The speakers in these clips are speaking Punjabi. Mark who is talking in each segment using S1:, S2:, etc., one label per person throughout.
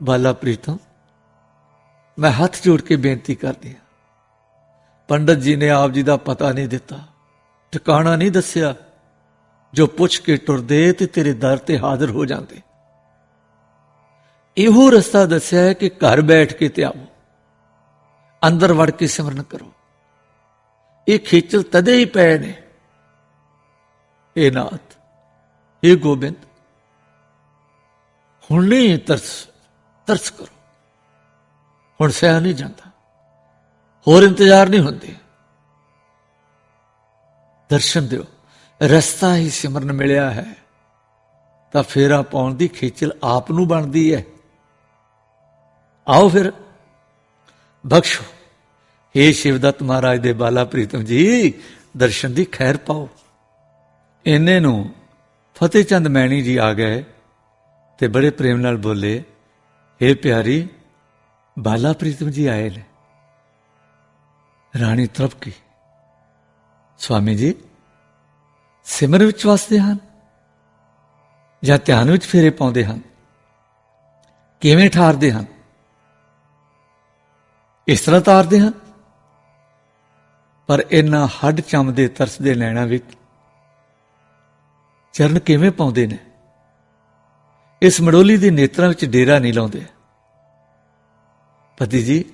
S1: ਬਾਲਾ ਪ੍ਰੀਤਮ, ਮੈਂ ਹੱਥ ਜੋੜ ਕੇ ਬੇਨਤੀ ਕਰਦੀ ਹਾਂ। ਪੰਡਤ ਜੀ ਨੇ ਆਪ ਜੀ ਦਾ ਪਤਾ ਨਹੀਂ ਦਿੱਤਾ, ਟਿਕਾਣਾ ਨਹੀਂ ਦੱਸਿਆ। ਜੋ ਪੁੱਛ ਕੇ ਟੁਰਦੇ ਤੇ ਤੇਰੇ ਦਰ ਤੇ ਹਾਜ਼ਰ ਹੋ ਜਾਂਦੇ। ਇਹੋ ਰਸਤਾ ਦੱਸਿਆ ਹੈ ਕਿ ਘਰ ਬੈਠ ਕੇ ਤੇ ਆਵੋ ਅੰਦਰ ਵੜ ਕੇ ਸਿਮਰਨ ਕਰੋ। ਇਹ ਖੇਚਲ ਤਦੇ ਹੀ ਪਏ ਨੇ। ਇਹ ਨਾਥ ਇਹ ਗੋਬਿੰਦ, ਹੁਣ ਨਹੀਂ ਤਰਸ। ਤਰਸ ਕਰੋ। ਹੁਣ ਸਹਿ ਨਹੀਂ ਜਾਂਦਾ। ਹੋਰ ਇੰਤਜ਼ਾਰ ਨਹੀਂ ਹੁੰਦੇ। ਦਰਸ਼ਨ ਦਿਓ। ਰਸਤਾ ਹੀ ਸਿਮਰਨ ਮਿਲਿਆ ਹੈ। ਤਾਂ ਫੇਰਾ ਪਾਉਣ ਦੀ ਖੇਚਲ ਆਪ ਨੂੰ ਬਣਦੀ ਹੈ। ਆਓ ਫਿਰ। ਬਖਸ਼ੋ। हे ਸ਼ਿਵਦੱਤ ਮਹਾਰਾਜ ਦੇ ਬਾਲਾ ਪ੍ਰੀਤਮ ਜੀ, ਦਰਸ਼ਨ ਦੀ ਖੈਰ ਪਾਓ। ਇੰਨੇ ਨੂੰ ਫਤਿਹ ਚੰਦ ਮੈਣੀ ਜੀ ਆ ਗਏ ਤੇ ਬੜੇ ਪ੍ਰੇਮ ਨਾਲ ਬੋਲੇ हे ਪਿਆਰੀ ਬਾਲਾ ਪ੍ਰੀਤਮ ਜੀ ਆਏ ਨੇ ਰਾਣੀ ਤ੍ਰਪਕੀ ਸਵਾਮੀ ਜੀ ਸਿਮਰ ਵਿੱਚ ਵਸਦੇ ਹਨ ਜਾਂ ਧਿਆਨ ਵਿੱਚ ਫੇਰੇ ਪਾਉਂਦੇ ਹਨ ਕਿਵੇਂ ਠਾਰਦੇ ਹਨ ਇਸ ਤਰ੍ਹਾਂ ਤਾਰਦੇ ਹਨ ਪਰ ਇਹਨਾਂ ਹੱਡ ਚੰਮਦੇ ਤਰਸਦੇ ਨੈਣਾ ਵਿੱਚ ਚਰਨ ਕਿਵੇਂ ਪਾਉਂਦੇ ਨੇ ਇਸ ਮੜੋਲੀ ਦੇ ਨੇਤਰਾਂ ਵਿੱਚ ਡੇਰਾ ਨਹੀਂ ਲਾਉਂਦੇ ਪਤੀ ਜੀ,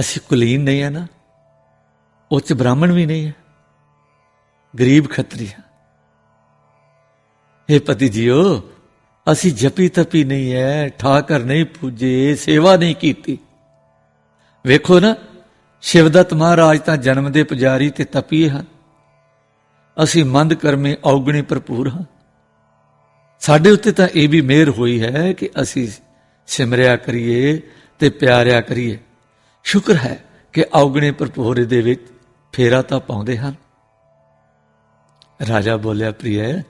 S1: ਅਸੀਂ ਕੁਲੀਨ ਨਹੀਂ ਆ ਨਾ। ਉੱਚ ਬ੍ਰਾਹਮਣ ਵੀ ਨਹੀਂ ਹੈ ਗਰੀਬ ਖੱਤਰੀ ਹਾਂ ਇਹ ਪਤੀ ਜੀਓ, ਅਸੀਂ ਜਪੀ ਤਪੀ ਨਹੀਂ ਹੈ ਠਾਕਰ ਨਹੀਂ ਪੂਜੇ, ਸੇਵਾ ਨਹੀਂ ਕੀਤੀ। ਵੇਖੋ ਨਾ, ਸ਼ਿਵਦੱਤ ਮਹਾਰਾਜ ਤਾਂ ਜਨਮ ਦੇ ਪੁਜਾਰੀ ਤੇ ਤਪੀ ਹਨ। ਅਸੀਂ ਮੰਦ ਕਰਮੇ ਔਗਣੀ ਭਰਪੂਰ ਹਾਂ। ਸਾਡੇ ਉੱਤੇ ਤਾਂ ਇਹ ਵੀ ਮਿਹਰ ਹੋਈ ਹੈ ਕਿ ਅਸੀਂ ਸਿਮਰਿਆ ਕਰੀਏ ਤੇ ਪਿਆਰਿਆ ਕਰੀਏ। ਸ਼ੁਕਰ ਹੈ ਕਿ ਔਗਣੇ ਭਰਪੂਰੇ ਦੇ ਵਿੱਚ ਫੇਰਾ ਤਾਂ ਪਾਉਂਦੇ ਹਨ। ਰਾਜਾ ਬੋਲਿਆ ਪ੍ਰਿਯ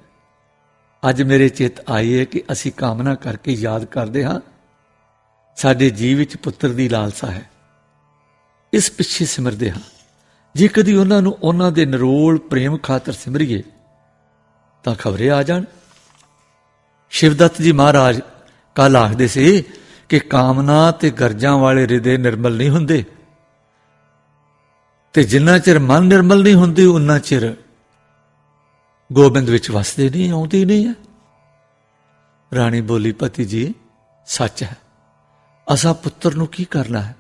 S1: ਅੱਜ ਮੇਰੇ ਚਿੱਤ ਆਈ ਹੈ ਕਿ ਅਸੀਂ ਕਾਮਨਾ ਕਰਕੇ ਯਾਦ ਕਰਦੇ ਹਾਂ। ਸਾਡੇ ਜੀਵ ਵਿੱਚ ਪੁੱਤਰ ਦੀ ਲਾਲਸਾ ਹੈ। ਇਸ ਪਿੱਛੇ ਸਿਮਰਦੇ ਹਾਂ। ਜੇ ਕਦੀ ਉਹਨਾਂ ਨੂੰ ਉਹਨਾਂ ਦੇ ਨਿਰੋਲ ਪ੍ਰੇਮ ਖਾਤਰ ਸਿਮਰੀਏ, ਤਾਂ ਖਬਰੇ ਆ ਜਾਣ। ਸ਼ਿਵਦੱਤ ਜੀ ਮਹਾਰਾਜ ਕੱਲ ਆਖਦੇ ਸੀ ਕਿ ਕਾਮਨਾ ਤੇ ਗਰਜਾਂ ਵਾਲੇ ਹਿਰਦੇ ਨਿਰਮਲ ਨਹੀਂ ਹੁੰਦੇ। ਤੇ ਜਿੰਨਾ ਚਿਰ ਮਨ ਨਿਰਮਲ ਨਹੀਂ ਹੁੰਦੀ, ਉਨਾ ਚਿਰ ਗੋਬਿੰਦ ਵਿੱਚ ਵਸਦੇ ਨਹੀਂ, ਆਉਂਦੀ ਨਹੀਂ ਹੈ। ਰਾਣੀ ਬੋਲੀ, ਪਤੀ ਜੀ, ਸੱਚ ਹੈ। ਅਸਾਂ ਪੁੱਤਰ ਨੂੰ ਕੀ ਕਰਨਾ ਹੈ?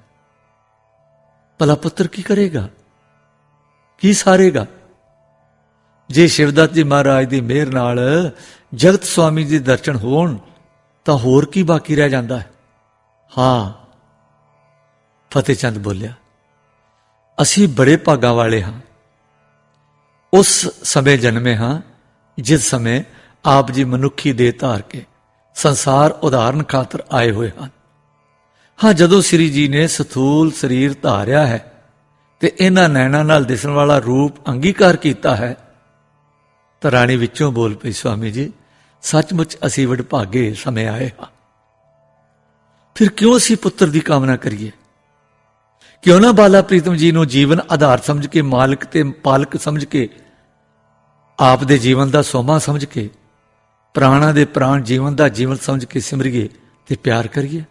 S1: ਭਲਾ ਪੁੱਤਰ ਕੀ ਕਰੇਗਾ? ਕੀ ਸਾਰੇਗਾ? ਜੇ ਸ਼ਿਵਦੱਤ ਜੀ ਮਹਾਰਾਜ ਦੀ ਮਿਹਰ ਨਾਲ ਜਗਤ ਸਵਾਮੀ ਜੀ ਦਰਸ਼ਨ ਹੋਣ, ਤਾਂ ਹੋਰ ਕੀ ਬਾਕੀ ਰਹਿ ਜਾਂਦਾ ਹੈ? ਹਾਂ। ਫਤਿਹ ਚੰਦ ਬੋਲਿਆ, ਅਸੀਂ ਬੜੇ ਭਾਗਾਂ ਵਾਲੇ ਹਾਂ। ਉਸ ਸਮੇਂ ਜਨਮੇ ਹਾਂ, ਜਿਸ ਸਮੇਂ ਆਪ ਜੀ ਮਨੁੱਖੀ ਦੇਹ ਧਾਰ ਕੇ ਸੰਸਾਰ ਉਦਾਹਰਨ ਖਾਤਰ ਆਏ ਹੋਏ ਹਨ। ਹਾਂ, ਜਦੋਂ ਸ੍ਰੀ ਜੀ ਨੇ ਸਥੂਲ ਸਰੀਰ ਧਾਰਿਆ ਹੈ ਤੇ ਇਹਨਾਂ ਨੈਣਾਂ ਨਾਲ ਦਿਸਣ ਵਾਲਾ ਰੂਪ ਅੰਗੀਕਾਰ ਕੀਤਾ ਹੈ, ਤਾਂ ਰਾਣੀ ਵਿੱਚੋਂ ਬੋਲ ਪਈ, ਸਵਾਮੀ ਜੀ, ਸੱਚਮੁੱਚ ਅਸੀਂ ਵਡਭਾਗੇ ਸਮੇਂ ਆਏ ਹਾਂ। ਫਿਰ ਕਿਉਂ ਅਸੀਂ ਪੁੱਤਰ ਦੀ ਕਾਮਨਾ ਕਰੀਏ? ਕਿਉਂ ਨਾ ਬਾਲਾ ਪ੍ਰੀਤਮ ਜੀ ਨੂੰ ਜੀਵਨ ਆਧਾਰ ਸਮਝ ਕੇ, ਮਾਲਕ ਤੇ ਪਾਲਕ ਸਮਝ ਕੇ, ਆਪ ਦੇ ਜੀਵਨ ਦਾ ਸੋਮਾ ਸਮਝ ਕੇ, ਪ੍ਰਾਣਾ ਦੇ ਪ੍ਰਾਣ ਜੀਵਨ ਦਾ ਜੀਵਨ ਸਮਝ ਕੇ ਸਿਮਰੀਏ ਤੇ ਪਿਆਰ ਕਰੀਏ?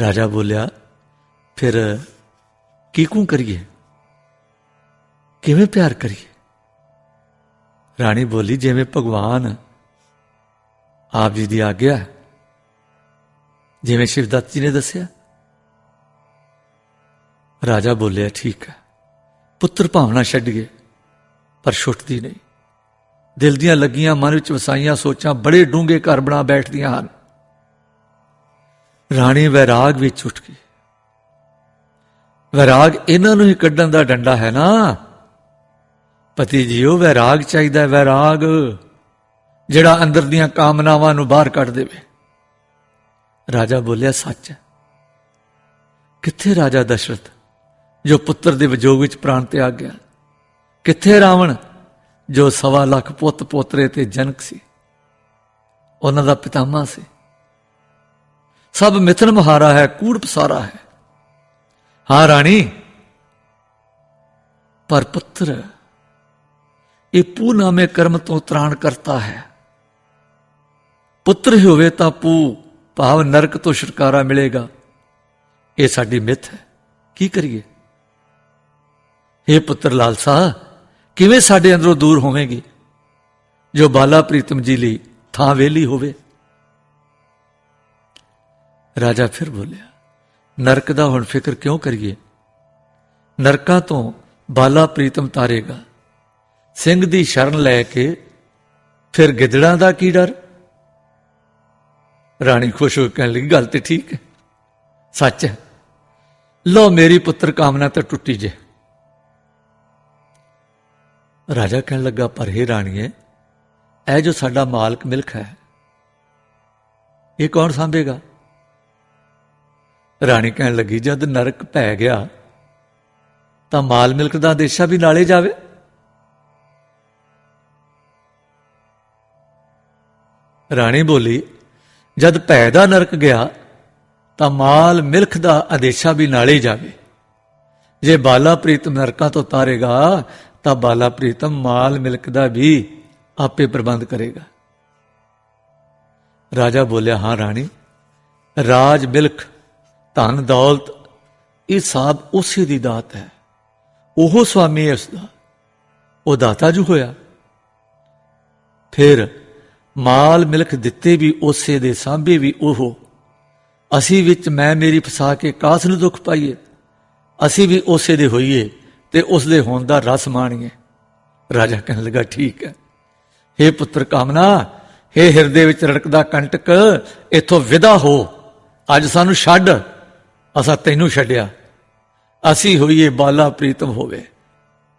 S1: ਰਾਜਾ ਬੋਲਿਆ, ਫਿਰ ਕੀ ਕੂ ਕਰੀਏ? ਕਿਵੇਂ ਪਿਆਰ ਕਰੀਏ? ਰਾਣੀ ਬੋਲੀ, ਜਿਵੇਂ ਭਗਵਾਨ ਆਪ ਜੀ ਦੀ ਆਗਿਆ ਹੈ ਜਿਵੇਂ ਸ਼ਿਵਦੱਤ ਜੀ ਨੇ ਦੱਸਿਆ। ਰਾਜਾ ਬੋਲਿਆ, ਠੀਕ ਹੈ। ਪੁੱਤਰ ਭਾਵਨਾ ਛੱਡ ਗਏ, ਪਰ ਛੁੱਟਦੀ ਨਹੀਂ। ਦਿਲ ਦੀਆਂ ਲੱਗੀਆਂ ਮਨ ਵਿੱਚ ਵਸਾਈਆਂ ਸੋਚਾਂ ਬੜੇ ਡੂੰਘੇ ਘਰ ਬਣਾ ਬੈਠਦੀਆਂ ਹਨ। ਰਾਣੀ ਵੈਰਾਗ ਵਿੱਚ ਉੱਠ ਗਈ। ਵੈਰਾਗ ਇਹਨਾਂ ਨੂੰ ਹੀ ਕੱਢਣ ਦਾ ਡੰਡਾ ਹੈ ਨਾ? ਪਤੀ ਜੀਓ, ਵੈਰਾਗ ਚਾਹੀਦਾ ਵੈਰਾਗ। ਜਿਹੜਾ ਅੰਦਰ ਦੀਆਂ ਕਾਮਨਾਵਾਂ ਨੂੰ ਬਾਹਰ ਕੱਢ ਦੇਵੇ। ਰਾਜਾ ਬੋਲਿਆ, ਸੱਚ ਹੈ। ਕਿੱਥੇ ਰਾਜਾ ਦਸ਼ਰਥ, ਜੋ ਪੁੱਤਰ ਦੇ ਵਿਜੋਗ ਵਿੱਚ ਪ੍ਰਾਣ ਤਿਆਗ ਗਿਆ? ਕਿੱਥੇ ਰਾਵਣ, ਜੋ ਸਵਾ ਲੱਖ ਪੁੱਤ ਪੋਤਰੇ ਤੇ ਜਨਕ ਸੀ? ਉਹਨਾਂ ਦਾ ਪਿਤਾਮਾ ਸੀ। ਸਭ ਮਿਥਨ ਮਹਾਰਾ ਹੈ, ਕੂੜ ਪਸਾਰਾ ਹੈ। ਹਾਂ ਰਾਣੀ, ਪਰ ਪੁੱਤਰ, ਇਹ ਪੂਨਾਮੇ ਕਰਮ ਤੋਂ ਤਰਾਣ ਕਰਤਾ ਹੈ। ਪੁੱਤਰ ਹੀ ਹੋਵੇ ਤਾਂ ਪੂ ਭਾਵ ਨਰਕ ਤੋਂ ਛੁਟਕਾਰਾ ਮਿਲੇਗਾ। ਇਹ ਸਾਡੀ ਮਿੱਥ ਹੈ। ਕੀ ਕਰੀਏ? हे ਪੁੱਤਰ ਲਾਲਸਾ, ਕਿਵੇਂ ਸਾਡੇ ਅੰਦਰੋਂ ਦੂਰ ਹੋਵੇਗੀ? ਜੋ ਬਾਲਾ ਪ੍ਰੀਤਮ ਜੀ ਲਈ ਥਾਂ ਵੇਲੀ ਹੋਵੇ। ਰਾਜਾ ਫਿਰ ਬੋਲਿਆ, ਨਰਕ ਦਾ ਹੁਣ ਫਿਕਰ ਕਿਉਂ ਕਰੀਏ? ਨਰਕਾਂ ਤੋਂ ਬਾਲਾ ਪ੍ਰੀਤਮ ਤਾਰੇਗਾ। ਸਿੰਘ ਦੀ ਸ਼ਰਨ ਲੈ ਕੇ ਫਿਰ ਗਿੱਦੜਾਂ ਦਾ ਕੀ ਡਰ? ਰਾਣੀ ਖੁਸ਼ ਹੋ ਕੇ ਕਹਿਣ ਲੱਗੀ, ਗੱਲ ਤੇ ਠੀਕ ਹੈ, ਸੱਚ ਹੈ। ਲੋ ਮੇਰੀ ਪੁੱਤਰ ਕਾਮਨਾ ਤਾਂ ਟੁੱਟੀ ਜੇ। ਰਾਜਾ ਕਹਿਣ ਲੱਗਾ, ਪਰ हे ਰਾਣੀਏ, ਇਹ ਜੋ ਸਾਡਾ ਮਾਲਕ ਮਿਲਖ ਹੈ, ਇਹ ਕੌਣ ਸੰਭੇਗਾ? ਰਾਣੀ ਕਹਿਣ ਲੱਗੀ, ਜਦ ਨਰਕ ਪੈ ਗਿਆ, ਤਾਂ ਮਾਲ ਮਿਲਕ ਦਾ ਦੇਸ਼ਾ ਵੀ ਨਾਲੇ ਜਾਵੇ। ਰਾਣੀ ਬੋਲੀ ਜਦ ਭੈ ਦਾ ਨਰਕ ਗਿਆ, ਤਾਂ ਮਾਲ ਮਿਲਖ ਦਾ ਆਦੇਸ਼ਾ ਵੀ ਨਾਲੇ ਜਾਵੇ। ਜੇ ਬਾਲਾ ਪ੍ਰੀਤਮ ਨਰਕਾਂ ਤੋਂ ਤਾਰੇਗਾ, ਤਾਂ ਬਾਲਾ ਪ੍ਰੀਤਮ ਮਾਲ ਮਿਲਕ ਦਾ ਵੀ ਆਪੇ ਪ੍ਰਬੰਧ ਕਰੇਗਾ। ਰਾਜਾ ਬੋਲਿਆ, ਹਾਂ ਰਾਣੀ, ਰਾਜ ਮਿਲਖ, ਧਨ ਦੌਲਤ, ਇਹ ਸਭ ਉਸੇ ਦੀ ਦਾਤ ਹੈ। ਉਹ ਸਵਾਮੀ ਹੈ ਉਸ ਦਾ ਉਹ ਦਾਤਾ ਜੂ ਹੋਇਆ। ਫਿਰ ਮਾਲ ਮਿਲਖ ਦਿੱਤੇ ਵੀ ਉਸੇ ਦੇ ਸਾਂਭੇ ਵੀ ਉਹ। ਅਸੀਂ ਵਿੱਚ ਮੈਂ ਮੇਰੀ ਫਸਾ ਕੇ ਕਾਸ ਨੂੰ ਦੁੱਖ ਪਾਈਏ। ਅਸੀਂ ਵੀ ਉਸੇ ਦੇ ਹੋਈਏ ਤੇ ਉਸ ਦੇ ਹੋਣ ਦਾ ਰਸ ਮਾਣੀਏ। ਰਾਜਾ ਕਹਿਣ ਲੱਗਾ, ਠੀਕ ਹੈ। हे ਪੁੱਤਰ ਕਾਮਨਾ हे ਹਿਰਦੇ ਵਿੱਚ ਰੜਕਦਾ ਕੰਟਕ, ਇਥੋਂ ਵਿਦਾ ਹੋ। ਅੱਜ ਸਾਨੂੰ ਛੱਡ। ਅਸਾਂ ਤੈਨੂੰ ਛੱਡਿਆ। ਅਸੀਂ ਹੋਈਏ ਬਾਲਾ ਪ੍ਰੀਤਮ ਹੋਵੇ।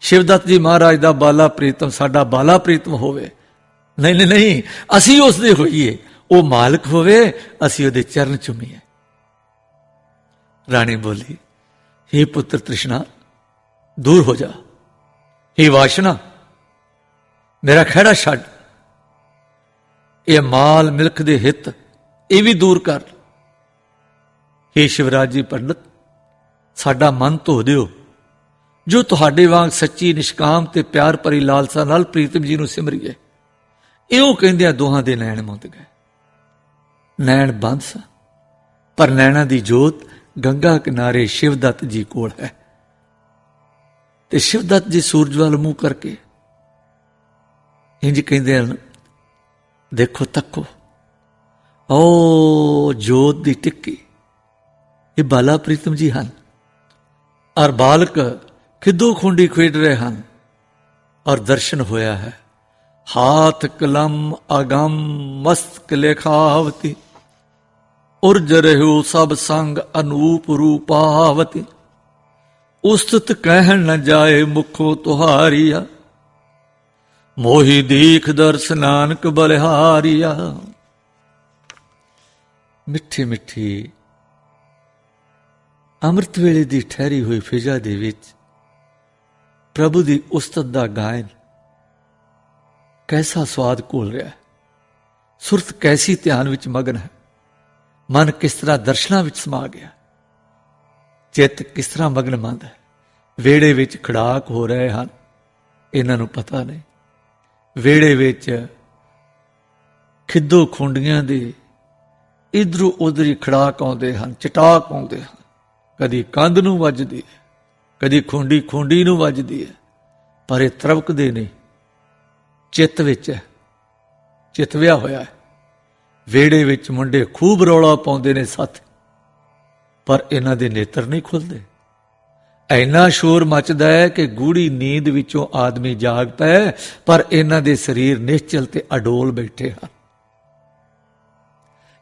S1: ਸ਼ਿਵਦੱਤ ਜੀ ਮਹਾਰਾਜ ਦਾ ਬਾਲਾ ਪ੍ਰੀਤਮ, ਸਾਡਾ ਬਾਲਾ ਪ੍ਰੀਤਮ ਹੋਵੇ। ਨਹੀਂ ਨਹੀਂ ਨਹੀਂ ਅਸੀਂ ਉਸ ਦੇ ਹੋਈਏ ਉਹ ਮਾਲਕ ਹੋਵੇ ਅਸੀਂ ਉਹਦੇ ਚਰਨ ਚੁੰਮੀਏ ਰਾਣੀ ਬੋਲੀ हे ਪੁੱਤਰ ਤ੍ਰਿਸ਼ਨਾ ਦੂਰ ਹੋ ਜਾ हे ਵਾਸ਼ਨਾ ਮੇਰਾ ਖੜਾ ਛੱਡ ਇਹ ਮਾਲ ਮਿਲਕ ਦੇ ਹਿੱਤ ਇਹ ਵੀ ਦੂਰ ਕਰ हे ਸ਼ਿਵਰਾਜ ਜੀ ਪੰਡਤ ਸਾਡਾ ਮਨ ਧੋ ਦਿਓ ਜੋ ਤੁਹਾਡੇ ਵਾਂਗ ਸੱਚੀ ਨਿਸ਼ਕਾਮ ਤੇ ਪਿਆਰ ਭਰੀ ਲਾਲਸਾ ਨਾਲ ਪ੍ਰੀਤਮ ਜੀ ਨੂੰ ਸਿਮਰੀਏ ਇਹੋ ਕਹਿੰਦਿਆਂ ਦੋਹਾਂ ਦੇ ਨੈਣ ਮੁੰਦ ਗਏ। ਨੈਣ ਬੰਦ ਸਨ, ਪਰ ਨੈਣਾ ਦੀ ਜੋਤ ਗੰਗਾ ਕਿਨਾਰੇ ਸ਼ਿਵਦੱਤ ਜੀ ਕੋਲ ਹੈ। ਤੇ ਸ਼ਿਵਦੱਤ ਜੀ ਸੂਰਜ ਵੱਲ ਮੂੰਹ ਕਰਕੇ ਇੰਜ ਕਹਿੰਦੇ ਹਨ, ਦੇਖੋ ਤੱਕੋ, ਓ ਜੋਤ ਦੀ ਟਿੱਕੀ, ਇਹ ਬਾਲਾ ਪ੍ਰੀਤਮ ਜੀ ਹਨ, ਔਰ ਬਾਲਕ ਖਿੱਦੂ ਖੁੰਡੀ ਖੇਡ ਰਹੇ ਹਨ, ਔਰ ਦਰਸ਼ਨ ਹੋਇਆ ਹੈ। ਹਾਥ ਕਲਮ ਅਗਮ ਮਸਤਕ ਲਿਖਾਵਤੀ, ਉਰਜ ਰਹਿਓ ਸਭ ਸੰਗ ਅਨੂਪ ਰੂਪਾਵਤੀ। ਉਸਤਤ ਕਹਿਣ ਨ ਜਾਏ ਮੁਖੋ ਤੁਹਾਰੀਆ, ਮੋਹੀ ਦੀਖ ਦਰਸ ਨਾਨਕ ਬਲਿਹਾਰੀਆ। ਮਿੱਠੀ ਮਿੱਠੀ ਅੰਮ੍ਰਿਤ ਵੇਲੇ ਦੀ ਠਹਿਰੀ ਹੋਈ ਫਿਜ਼ਾ ਦੇ ਵਿੱਚ ਪ੍ਰਭੂ ਦੀ ਉਸਤਤ ਦਾ ਗਾਇਨ ਕੈਸਾ ਸਵਾਦ ਘੋਲ ਰਿਹਾ ਹੈ? ਸੁਰਤ ਕੈਸੀ ਧਿਆਨ ਵਿੱਚ ਮਗਨ ਹੈ? ਮਨ ਕਿਸ ਤਰ੍ਹਾਂ ਦਰਸ਼ਨਾਂ ਵਿੱਚ ਸਮਾ ਗਿਆ ਚਿੱਤ ਕਿਸ ਤਰ੍ਹਾਂ ਮਗਨ ਮੰਦ ਹੈ? ਵੇੜੇ ਵਿੱਚ ਖੜਾਕ ਹੋ ਰਹੇ ਹਨ। ਇਹਨਾਂ ਨੂੰ ਪਤਾ ਨਹੀਂ। ਵੇੜੇ ਵਿੱਚ ਖਿੱਦੋ ਖੁੰਡੀਆਂ ਦੇ ਇਧਰੋਂ ਉਧਰ ਖੜਾਕ ਆਉਂਦੇ ਹਨ, ਚਟਾਕ ਆਉਂਦੇ ਹਨ। ਕਦੀ ਕੰਧ ਨੂੰ ਵੱਜਦੀ ਹੈ, ਕਦੀ ਖੁੰਡੀ ਖੁੰਡੀ ਨੂੰ ਵੱਜਦੀ ਹੈ, ਪਰ ਇਹ ਤਰਵਕਦੇ ਨਹੀਂ। ਚਿੱਤ ਵਿੱਚ ਹੈ। ਚਿੱਤ ਵਿਆ ਹੋਇਆ ਹੈ। ਵੇੜੇ ਵਿੱਚ ਮੁੰਡੇ ਖੂਬ ਰੌਲਾ ਪਾਉਂਦੇ ਨੇ ਸੱਤ ਪਰ ਇਹਨਾਂ ਦੇ ਨੇਤਰ ਨਹੀਂ ਖੁੱਲਦੇ। ਐਨਾ ਸ਼ੋਰ ਮਚਦਾ ਹੈ ਕਿ ਗੂੜੀ ਨੀਂਦ ਵਿੱਚੋਂ ਆਦਮੀ ਜਾਗ ਪਏ ਪਰ ਇਹਨਾਂ ਦੇ ਸਰੀਰ ਨਿਸ਼ਚਲ ਤੇ ਅਡੋਲ ਬੈਠੇ ਹਨ।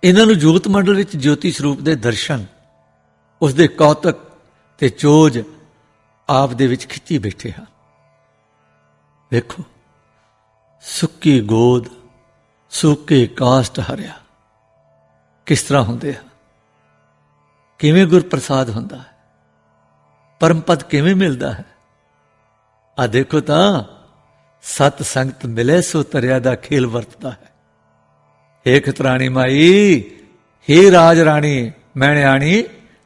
S1: ਇਹਨਾਂ ਨੂੰ ਜੋਤ ਮੰਡਲ ਵਿੱਚ ਜੋਤੀ ਸਰੂਪ ਦੇ ਦਰਸ਼ਨ, ਉਸ ਦੇ ਕੌਤਕ ਤੇ ਚੋਜ ਆਪ ਦੇ ਵਿੱਚ ਖਿੱਚੀ ਬੈਠੇ ਹਨ। ਵੇਖੋ ਸੁੱਕੀ ਗੋਦ, ਸੁੱਕੇ ਕਾਸਟ ਹਰਿਆ। ਕਿਸ ਤਰ੍ਹਾਂ ਹੁੰਦੇ ਆ? ਕਿਵੇਂ ਗੁਰਪ੍ਰਸਾਦ ਹੁੰਦਾ ਹੈ? ਪਰਮ ਪਦ ਕਿਵੇਂ ਮਿਲਦਾ ਹੈ? ਆ ਦੇਖੋ ਤਾਂ, ਸਤ ਸੰਗਤ ਮਿਲੇ ਸੋ ਤਰਿਆ ਦਾ ਖੇਲ ਵਰਤਦਾ ਹੈ। ਹੇ ਖਤਰਾਣੀ ਮਾਈ, ਹੇ ਰਾਜ ਰਾਣੀ ਮੈਣਿਆਣੀ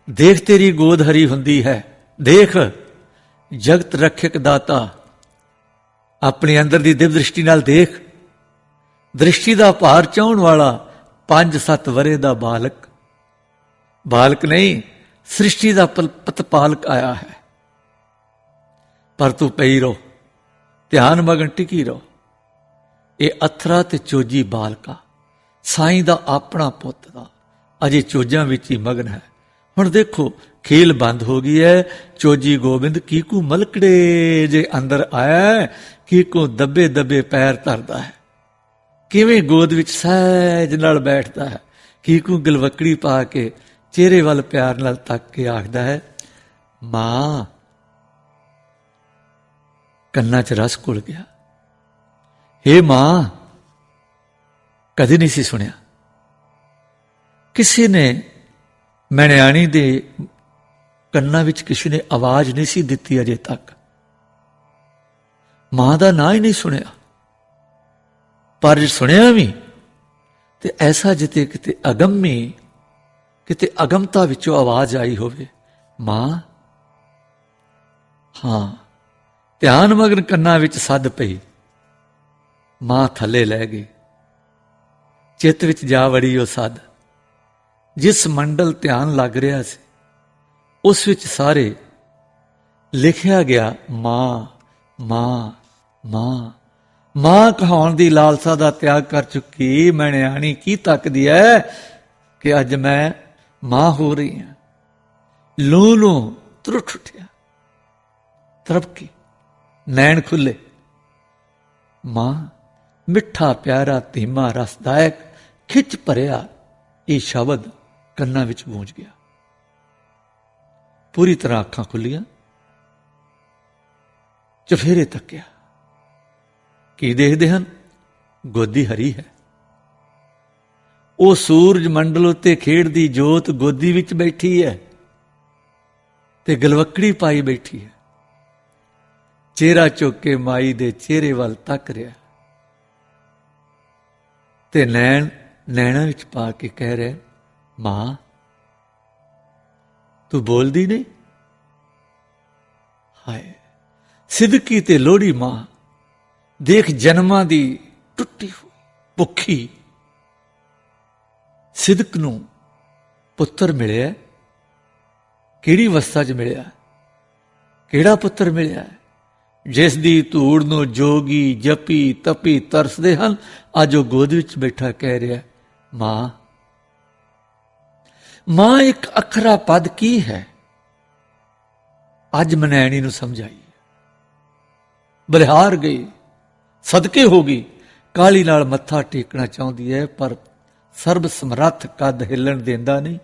S1: ਦੇਖ ਤੇਰੀ ਗੋਦ ਹਰੀ ਹੁੰਦੀ ਹੈ। ਦੇਖ, ਜਗਤ ਰੱਖਿਅਕ ਦਾਤਾ ਆਪਣੇ ਅੰਦਰ ਦੀ ਦਿਵ ਦ੍ਰਿਸ਼ਟੀ ਨਾਲ ਦੇਖ। ਦ੍ਰਿਸ਼ਟੀ ਦਾ ਭਾਰ ਚਾਉਣ ਵਾਲਾ 5-7 ਵਰੇ ਦਾ ਬਾਲਕ। ਬਾਲਕ ਨਹੀਂ, ਸ੍ਰਿਸ਼ਟੀ ਦਾ ਪਤਪਾਲਕ ਆਇਆ ਹੈ। ਪਰ ਤੂੰ ਪਈ ਰੋ ਧਿਆਨ ਮਗਨ ਟਿਕੀ ਰੋ ਇਹ ਅਥਰਾ ਤੇ ਚੋਜੀ ਬਾਲਕਾ, ਸਾਈਂ ਦਾ ਆਪਣਾ ਪੁੱਤ ਦਾ, ਅਜੇ ਚੋਜਾਂ ਵਿੱਚ ਹੀ ਮਗਨ ਹੈ। ਹੁਣ ਦੇਖੋ, ਖੇਲ ਬੰਦ ਹੋ ਗਈ ਹੈ। ਚੋਜੀ ਗੋਬਿੰਦ ਕੀਕੂ ਮਲਕੜੇ ਜੇ ਅੰਦਰ ਆਇਆ ਹੈ, ਕੀਕੂ ਦੱਬੇ ਦੱਬੇ ਪੈਰ ਧਰਦਾ ਹੈ? ਕਿਵੇਂ ਗੋਦ ਵਿੱਚ ਸਹਿਜ ਨਾਲ ਬੈਠਦਾ ਹੈ? ਕੀਕੂ ਗਲਵਕੜੀ ਪਾ ਕੇ ਚਿਹਰੇ ਵੱਲ ਪਿਆਰ ਨਾਲ ਤੱਕ ਕੇ ਆਖਦਾ ਹੈ ਮਾਂ ਕੰਨਾਂ 'ਚ ਰਸ ਘੁਲ ਗਿਆ। ਏ ਮਾਂ ਕਦੇ ਨਹੀਂ ਸੀ ਸੁਣਿਆ। ਕਿਸੇ ਨੇ ਮਣਿਆਣੀ ਦੇ ਕੰਨਾਂ ਵਿੱਚ ਕਿਸੇ ਨੇ ਆਵਾਜ਼ ਨਹੀਂ ਸੀ ਦਿੱਤੀ ਅਜੇ ਤੱਕ। ਮਾਂ ਦਾ ਨਾਂ ਹੀ ਨਹੀਂ ਸੁਣਿਆ। ਪਰ ਜੇ ਸੁਣਿਆ ਵੀ, ਤੇ ਐਸਾ ਜਿਤੇ ਕਿਤੇ ਅਗੰਮੀ ਕਿਤੇ ਅਗਮਤਾ ਵਿੱਚੋਂ ਆਵਾਜ਼ ਆਈ ਹੋਵੇ, ਮਾਂ, ਹਾਂ, ਧਿਆਨ ਮਗਨ ਕੰਨਾਂ ਵਿੱਚ ਸੱਦ ਪਈ। ਮਾਂ ਥੱਲੇ ਲੈ ਗਈ। ਚਿੱਤ ਵਿੱਚ ਜਾ ਵੜੀ ਉਹ ਸੱਦ। ਜਿਸ ਮੰਡਲ ਧਿਆਨ ਲੱਗ ਰਿਹਾ ਸੀ, ਉਸ ਵਿੱਚ ਸਾਰੇ ਲਿਖਿਆ ਗਿਆ, ਮਾਂ ਮਾਂ ਮਾਂ ਮਾਂ ਕਹਾਉਣ ਦੀ ਲਾਲਸਾ ਦਾ ਤਿਆਗ ਕਰ ਚੁੱਕੀ, ਮੈਂ ਨਿਆਣੀ ਕੀ ਤੱਕਦੀ ਐ ਕਿ ਅੱਜ ਮੈਂ ਮਾਂ ਹੋ ਰਹੀ ਹਾਂ ਲੂ ਲੂ ਤਰੁੱਠ ਉੱਠਿਆ। ਤਰਪਕੀ ਨੈਣ ਖੁੱਲੇ। ਮਾਂ, ਮਿੱਠਾ ਪਿਆਰਾ ਧੀਮਾ ਰਸਦਾਇਕ, ਖਿੱਚ ਭਰਿਆ ਇਹ ਸ਼ਬਦ ਕੰਨਾਂ ਵਿੱਚ ਗੂੰਜ ਗਿਆ। ਪੂਰੀ ਤਰ੍ਹਾਂ ਅੱਖਾਂ ਖੁੱਲੀਆਂ। ਚਫੇਰੇ ਤੱਕਿਆ। ਕੀ ਦੇਖਦੇ ਹਨ? ਗੋਦੀ ਹਰੀ ਹੈ। ਉਹ ਸੂਰਜ ਮੰਡਲ ਉੱਤੇ ਖੇਡਦੀ ਜੋਤ ਗੋਦੀ ਵਿੱਚ ਬੈਠੀ ਹੈ ਤੇ ਗਲਵਕੜੀ ਪਾਈ ਬੈਠੀ ਹੈ। ਚਿਹਰਾ ਚੁੱਕ ਕੇ ਮਾਈ ਦੇ ਚਿਹਰੇ ਵੱਲ ਤੱਕ ਰਿਹਾ। ਤੇ ਨੈਣ ਨੈਣਾ ਵਿੱਚ ਪਾ ਕੇ ਕਹਿ ਰਿਹਾ, ਮਾਂ, ਤੂੰ ਬੋਲਦੀ ਨਹੀਂ? ਹਾਏ ਸਿੱਧਕੀ ਤੇ ਲੋੜੀ ਮਾਂ ਦੇਖ ਜਨਮਾਂ ਦੀ ਟੁੱਟੀ ਭੁੱਖੀ ਸਿਦਕ ਨੂੰ ਪੁੱਤਰ ਮਿਲਿਆ। ਕਿਹੜੀ ਅਵਸਥਾ 'ਚ ਮਿਲਿਆ? ਕਿਹੜਾ ਪੁੱਤਰ ਮਿਲਿਆ? ਜਿਸ ਦੀ ਧੂੜ ਨੂੰ ਜੋਗੀ, ਜਪੀ, ਤਪੀ, ਤਰਸਦੇ ਹਨ। ਅੱਜ ਉਹ ਗੋਦ ਵਿੱਚ ਬੈਠਾ ਕਹਿ ਰਿਹਾ, ਮਾਂ ਮਾਂ, ਇੱਕ ਅਖਰਾ ਪਦ ਕੀ ਹੈ? ਅੱਜ ਮਨੈਣੀ ਨੂੰ ਸਮਝਾਈ। ਬਲਿਹਾਰ ਗਈ। ਸਦਕੇ ਹੋ ਗਈ। ਕਾਲੀ ਨਾਲ ਮੱਥਾ ਟੇਕਣਾ ਚਾਹੁੰਦੀ ਹੈ ਪਰ ਸਰਬ ਸਮਰੱਥ ਕੱਦ ਹਿੱਲਣ ਦਿੰਦਾ ਨਹੀਂ।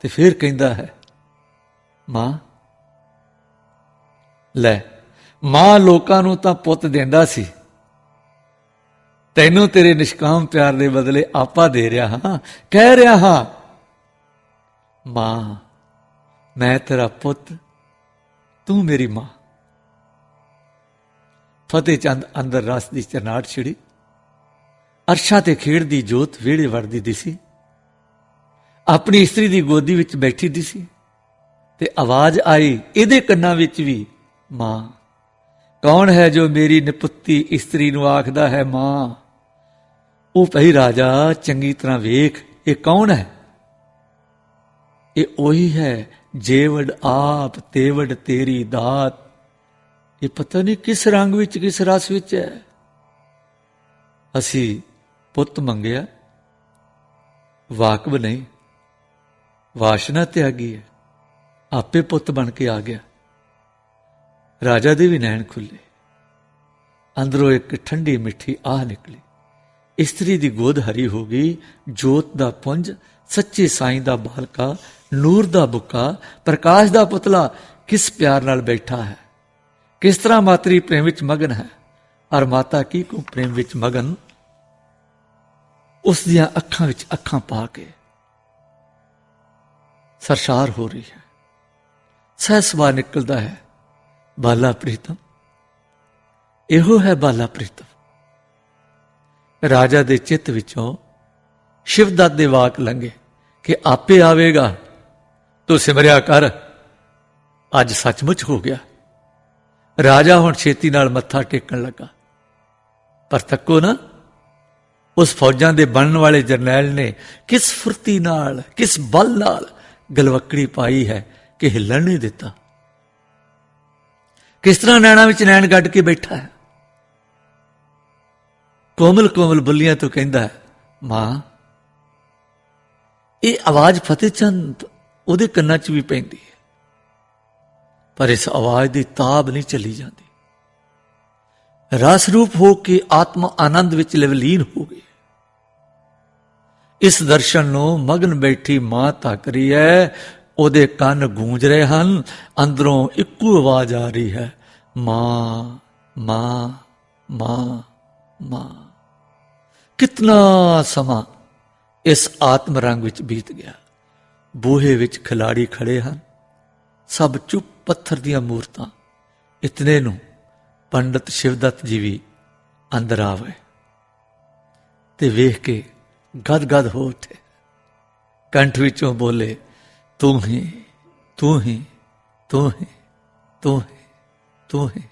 S1: ਤੇ ਫਿਰ ਕਹਿੰਦਾ ਹੈ, ਮਾਂ, ਲੈ, ਮਾਂ ਲੋਕਾਂ ਨੂੰ ਤਾਂ ਪੁੱਤ ਦਿੰਦਾ ਸੀ। ਤੈਨੂੰ ਤੇਰੇ ਨਿਸ਼ਕਾਮ ਪਿਆਰ ਦੇ ਬਦਲੇ ਆਪਾ ਦੇ ਰਿਹਾ ਹਾਂ। ਕਹਿ ਰਿਹਾ ਹਾਂ, ਮਾਂ, ਮੈਂ ਤੇਰਾ ਪੁੱਤ, ਤੂੰ ਮੇਰੀ ਮਾਂ। ਫਤਿਹ ਚੰਦ ਅੰਦਰ ਰਸ ਦੀ ਚਰਨਾਟ ਛਿੜੀ। ਅਰਸ਼ਾ ਤੇ ਖੇਡਦੀ ਜੋਤ ਵਿਹੜੇ ਵੜਦੀ ਦਿਸੀ ਆਪਣੀ ਇਸਤਰੀ ਦੀ ਗੋਦੀ ਵਿੱਚ ਬੈਠੀ ਦਿਸੀ ਤੇ ਆਵਾਜ਼ ਆਈ, ਇਹਦੇ ਕੰਨਾਂ ਵਿੱਚ ਵੀ ਮਾਂ। ਕੌਣ ਹੈ ਜੋ ਮੇਰੀ ਨਿਪੁੱਤੀ ਇਸਤਰੀ ਨੂੰ ਆਖਦਾ ਹੈ ਮਾਂ? ਉਹ ਭਈ ਰਾਜਾ, ਚੰਗੀ ਤਰ੍ਹਾਂ ਵੇਖ, ਇਹ ਕੌਣ ਹੈ? ਇਹ ਉਹੀ ਹੈ, ਜੇਵੜ ਆਪ, ਤੇਵੜ ਤੇਰੀ ਦਾਤ। ਇਹ ਪਤਾ ਨਹੀਂ ਕਿਸ ਰੰਗ ਵਿੱਚ, ਕਿਸ ਰਸ ਵਿੱਚ ਹੈ। ਅਸੀਂ ਪੁੱਤ ਮੰਗਿਆ ਵਾਕਬ ਨਹੀਂ ਵਾਸ਼ਨਾ ਤਿਆਗੀ ਹੈ, ਆਪੇ ਪੁੱਤ ਬਣ ਕੇ ਆ ਗਿਆ। ਰਾਜਾ ਦੇ ਵੀ ਨੈਣ ਖੁੱਲੇ, ਅੰਦਰੋਂ ਇੱਕ ਠੰਡੀ ਮਿੱਠੀ ਆਹ ਨਿਕਲੀ। ਇਸਤਰੀ ਦੀ ਗੋਦ ਹਰੀ ਹੋ ਗਈ, ਜੋਤ ਦਾ ਪੁੰਜ, ਸੱਚੇ ਸਾਈਂ ਦਾ ਬਾਲਕਾ, ਨੂਰ ਦਾ ਬੁੱਕਾ, ਪ੍ਰਕਾਸ਼ ਦਾ ਪੁਤਲਾ ਕਿਸ ਪਿਆਰ ਨਾਲ ਬੈਠਾ ਹੈ। ਕਿਸ ਤਰ੍ਹਾਂ ਮਾਤਰੀ ਪ੍ਰੇਮ ਵਿੱਚ ਮਗਨ ਹੈ? ਔਰ ਮਾਤਾ ਕੀ ਕੋ ਪ੍ਰੇਮ ਵਿੱਚ ਮਗਨ? ਉਸ ਦੀਆਂ ਅੱਖਾਂ ਵਿੱਚ ਅੱਖਾਂ ਪਾ ਕੇ ਸਰਸ਼ਾਰ ਹੋ ਰਹੀ ਹੈ। ਸਹਿਸਵਾ ਨਿਕਲਦਾ ਹੈ, ਬਾਲਾ ਪ੍ਰੀਤਮ। ਇਹੋ ਹੈ ਬਾਲਾ ਪ੍ਰੀਤਮ। ਰਾਜਾ ਦੇ ਚਿੱਤ ਵਿੱਚੋਂ ਸ਼ਿਵਦੱਤ ਦੇ ਵਾਕ ਲੰਗੇ ਕਿ ਆਪੇ ਆਵੇਗਾ, ਤੂੰ ਸਿਮਰਿਆ ਕਰ, ਅੱਜ ਸੱਚਮੁੱਚ ਹੋ ਗਿਆ। ਰਾਜਾ ਹੁਣ ਛੇਤੀ ਨਾਲ ਮੱਥਾ ਟੇਕਣ ਲੱਗਾ। ਪਰ ਤੱਕੋ ਨਾ। ਉਸ ਫੌਜਾਂ ਦੇ ਬਣਨ ਵਾਲੇ ਜਰਨੈਲ ਨੇ ਕਿਸ ਫੁਰਤੀ ਨਾਲ, ਕਿਸ ਬਲ ਨਾਲ ਗਲਵਕੜੀ ਪਾਈ ਹੈ ਕਿ ਹਿੱਲਣ ਨਹੀਂ ਦਿੱਤਾ। ਕਿਸ ਤਰ੍ਹਾਂ ਨੈਣਾ ਵਿੱਚ ਨੈਣ ਗੱਡ ਕੇ ਬੈਠਾ ਹੈ। ਕੋਮਲ ਕੋਮਲ ਬੁੱਲੀਆਂ ਤੋਂ ਕਹਿੰਦਾ ਮਾਂ, ਇਹ ਆਵਾਜ਼ ਫਤਿਹ ਚੰਦ ਉਹਦੇ ਕੰਨਾਂ 'ਚ ਵੀ ਪੈਂਦੀ ਹੈ। ਪਰ ਇਸ ਆਵਾਜ਼ ਦੀ ਤਾਬ ਨਹੀਂ ਚੱਲੀ ਜਾਂਦੀ। ਰਸ ਰੂਪ ਹੋ ਕੇ ਆਤਮ ਆਨੰਦ ਵਿੱਚ ਲਵਲੀਨ ਹੋ ਗਏ ਇਸ ਦਰਸ਼ਨ ਨੂੰ ਮਗਨ ਬੈਠੀ ਮਾਂ ਤੱਕ ਰਹੀ ਹੈ। ਉਹਦੇ ਕੰਨ ਗੂੰਜ ਰਹੇ ਹਨ। ਅੰਦਰੋਂ ਇੱਕੋ ਆਵਾਜ਼ ਆ ਰਹੀ ਹੈ। ਮਾਂ ਮਾਂ ਮਾਂ ਮਾਂ। ਕਿਤਨਾ ਸਮਾਂ ਇਸ ਆਤਮ ਰੰਗ ਵਿੱਚ ਬੀਤ ਗਿਆ। ਬੂਹੇ ਵਿੱਚ ਖਿਲਾੜੀ ਖੜੇ ਹਨ। ਸਭ ਚੁੱਪ ਪੱਥਰ ਦੀਆਂ ਮੂਰਤਾਂ। ਇਤਨੇ ਨੂੰ ਪੰਡਤ ਸ਼ਿਵਦੱਤ ਜੀ ਵੀ ਅੰਦਰ ਆ ਗਏ ਤੇ ਵੇਖ ਕੇ ਗਦ ਗਦ ਹੋ ਉੱਠੇ। ਕੰਠ ਵਿੱਚੋਂ ਬੋਲੇ, ਤੂੰ ਹੀ ਤੂੰ ਹੀ ਤੂੰ ਹੀ ਤੂੰ ਹੀ ਤੂੰ ਹੀ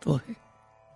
S1: ਤੂੰ ਹੀ।